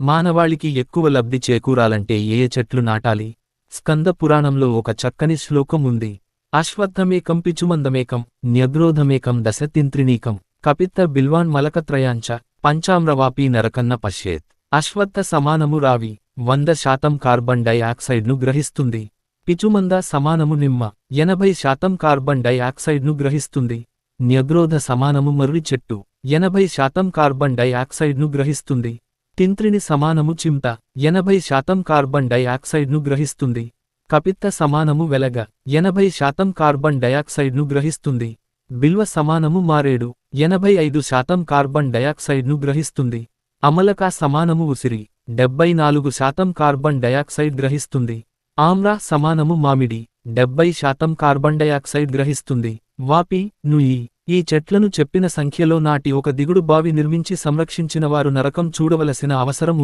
మానవాళికి ఎక్కువ లబ్ధి చేకూరాలంటే ఏ చెట్లు నాటాలి? స్కంద పురాణంలో ఒక చక్కని శ్లోకం ఉంది. అశ్వత్థమేకం పిచుమందమేకం న్యగ్రోధమేకం దశతింత్రినీకం కపిత్త బిల్వాన్ మలకత్రయాంచ పంచామ్రవాపి నరకన్న పశ్యేత్. అశ్వత్థ సమానము రావి వంద శాతం కార్బన్ డైఆక్సైడ్ను గ్రహిస్తుంది. పిచుమంద సమానము నిమ్మ ఎనభై శాతం కార్బన్ డైఆక్సైడ్ను గ్రహిస్తుంది. న్యగ్రోధ సమానము మర్రి చెట్టు ఎనభై శాతం కార్బన్ డైఆక్సైడ్ను గ్రహిస్తుంది. తింత్రిని సమానము చింత. ఎనభై శాతం కార్బన్ డైఆక్సైడ్ను గ్రహిస్తుంది. కపిత్త సమానము వెలగ. ఎనభై శాతం కార్బన్ డయాక్సైడ్ను గ్రహిస్తుంది. బిల్వ సమానము మారేడు. ఎనభై ఐదు శాతం కార్బన్ డయాక్సైడ్ను గ్రహిస్తుంది. అమలక సమానము ఉసిరి. డెబ్బై నాలుగు శాతం కార్బన్ డయాక్సైడ్ గ్రహిస్తుంది. ఆమ్రా సమానము మామిడి. డెబ్బై శాతం కార్బన్ డయాక్సైడ్ గ్రహిస్తుంది. వాపి నుయి. ఈ చెట్లను చెప్పిన సంఖ్యలో నాటి ఒక దిగుడు బావి నిర్మించి సంరక్షించిన వారు నరకం చూడవలసిన అవసరం